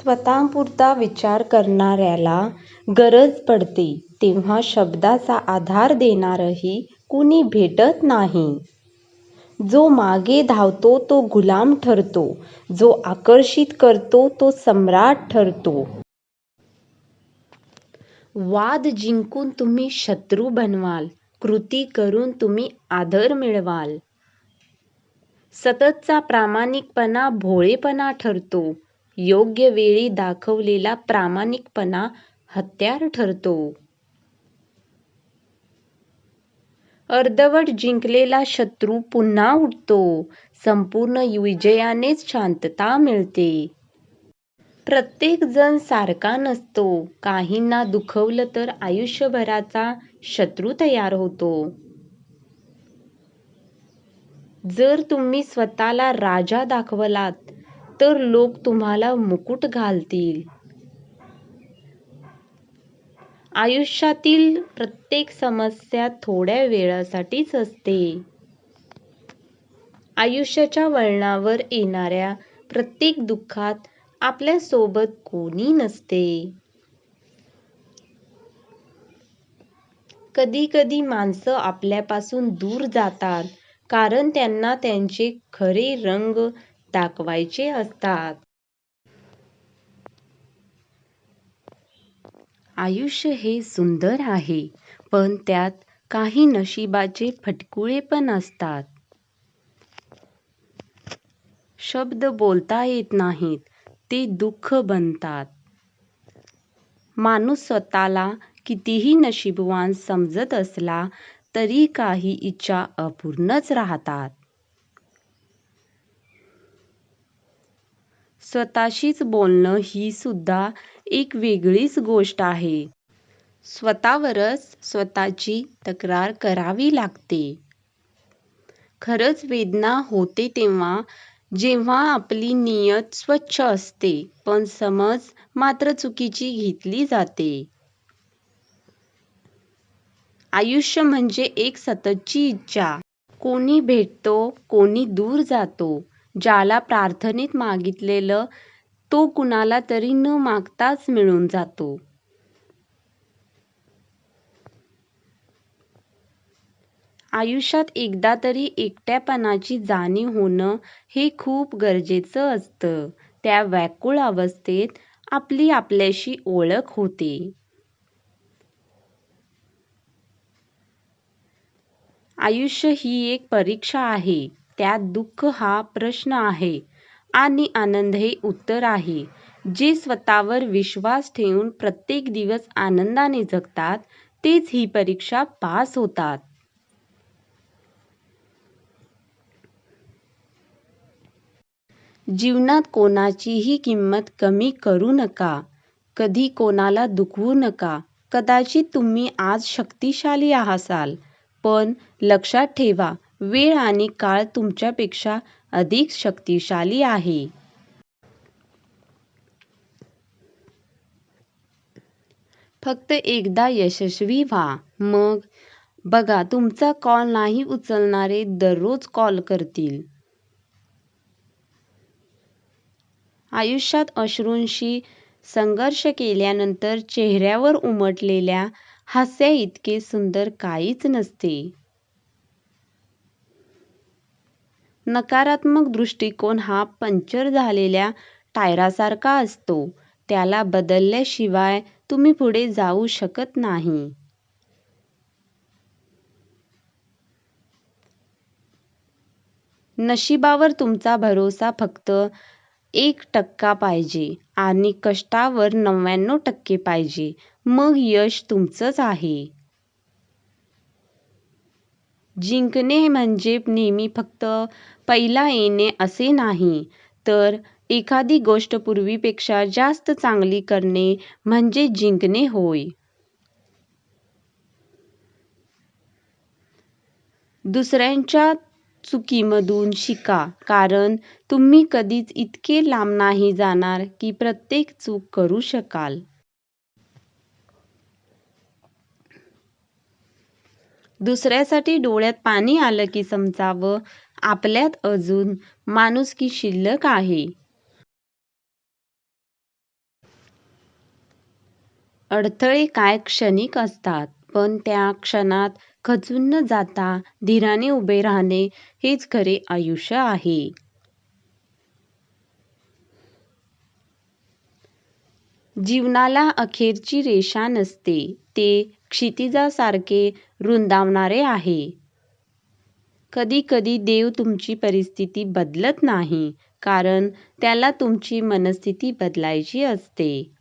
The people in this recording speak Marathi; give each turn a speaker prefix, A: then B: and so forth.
A: स्वतःपुरता विचार करणाऱ्याला गरज पडते तेव्हा शब्दाचा आधार देणारही कुणी भेटत नाही. जो मागे धावतो तो गुलाम ठरतो, जो आकर्षित करतो तो सम्राट ठरतो. वाद जिंकून तुम्ही शत्रू बनवाल, कृती करून तुम्ही आदर मिळवाल. सततचा प्रामाणिकपणा भोळेपणा ठरतो, योग्य वेळी दाखवलेला प्रामाणिकपणा हत्यार ठरतो. अर्धवट जिंकलेला शत्रू पुन्हा उठतो, संपूर्ण विजयानेच शांतता मिळते. प्रत्येक जण सारखा नसतो. काहींना दुखावलं तर आयुष्यभराचा शत्रू तयार होतो. जर तुम्ही स्वतःला राजा दाखवलात तर लोक तुम्हाला मुकुट घालतील. आयुष्यातील प्रत्येक समस्या थोड्या वेळासाठीच असते. आयुष्याच्या वळणावर येणाऱ्या प्रत्येक दुःखात आपल्यासोबत कोणी नसते. कधी कधी माणसं आपल्यापासून दूर जातात कारण त्यांना त्यांचे खरे रंग दाखवायचे असतात. आयुष्य हे सुंदर आहे पण त्यात काही नशिबाचे फटकुळे पण असतात. शब्द बोलता येत नाहीत ते दुःख बनतात. माणूस स्वतःला कितीही नशीबवान समजत असला तरी काही इच्छा अपूर्णच राहतात. स्वतःशीच बोलणं ही सुद्धा एक वेगळीच गोष्ट आहे. स्वतःवरच स्वतःची तक्रार करावी लागते. खरंच वेदना होते तेव्हा जेव्हा आपली नियत स्वच्छ असते पण समज मात्र चुकीची घेतली जाते. आयुष्य म्हणजे एक सततची इच्छा. कोणी भेटतो, कोणी दूर जातो. ज्याला प्रार्थनेत मागितलेलं तो कुणाला तरी न मागताच मिळून जातो. आयुष्यात एकदा तरी एकटेपणाची जाणीव होणं हे खूप गरजेचं असतं. त्या व्याकुळ अवस्थेत आपली आपल्याशी ओळख होते. आयुष्य ही एक परीक्षा आहे. त्यात दुःख हा प्रश्न आहे आणि आनंद हे उत्तर आहे. जे स्वतःवर विश्वास ठेवून प्रत्येक दिवस आनंदाने जगतात तेच ही परीक्षा पास होतात. जीवनात कोणाचीही किंमत कमी करू नका. कधी कोणाला दुखवू नका. कदाचित तुम्ही आज शक्तिशाली असाल पण लक्षात ठेवा वेळ आणि काळ तुमच्यापेक्षा अधिक शक्तिशाली आहे. फक्त एकदा यशस्वी व्हा. मग बघा तुमचा कॉल नाही उचलणारे दररोज कॉल करतील. आयुष्यात अश्रूंशी संघर्ष केल्यानंतर चेहऱ्यावर उमटलेल्या हास्याइतके सुंदर काहीच नसते. नकारात्मक दृष्टिकोन हा पंक्चर झालेल्या टायरासारखा असतो. त्याला बदलल्याशिवाय तुम्ही पुढे जाऊ शकत नाही. नशिबावर तुमचा भरोसा फक्त एक टक्का पाहिजे आणि कष्टावर नव्याण्णव टक्के पाहिजे. मग यश तुमचंच आहे. जिंकणे म्हणजे नेहमी फक्त पहिला येणे असे नाही तर एखादी गोष्ट पूर्वीपेक्षा जास्त चांगली करणे म्हणजे जिंकणे होय. दुसऱ्यांच्या चुकीमधून शिका कारण तुम्ही कधीच इतके लांब नाही जाणार की प्रत्येक चूक करू शकाल. दुसऱ्यासाठी डोळ्यात पाणी आलं की समजावं आपल्यात अजून माणुसकी शिल्लक आहे. अडथळे काय क्षणिक असतात, पण त्या क्षणात खचून न जाता धीराने उभे राहणे हेच खरे आयुष्य आहे. जीवनाला अखेरची रेषा नसते, ते क्षितिजासारखे रुंदावणारे आहे. कधी कधी देव तुमची परिस्थिती बदलत नाही, कारण त्याला तुमची मनस्थिती बदलायची असते.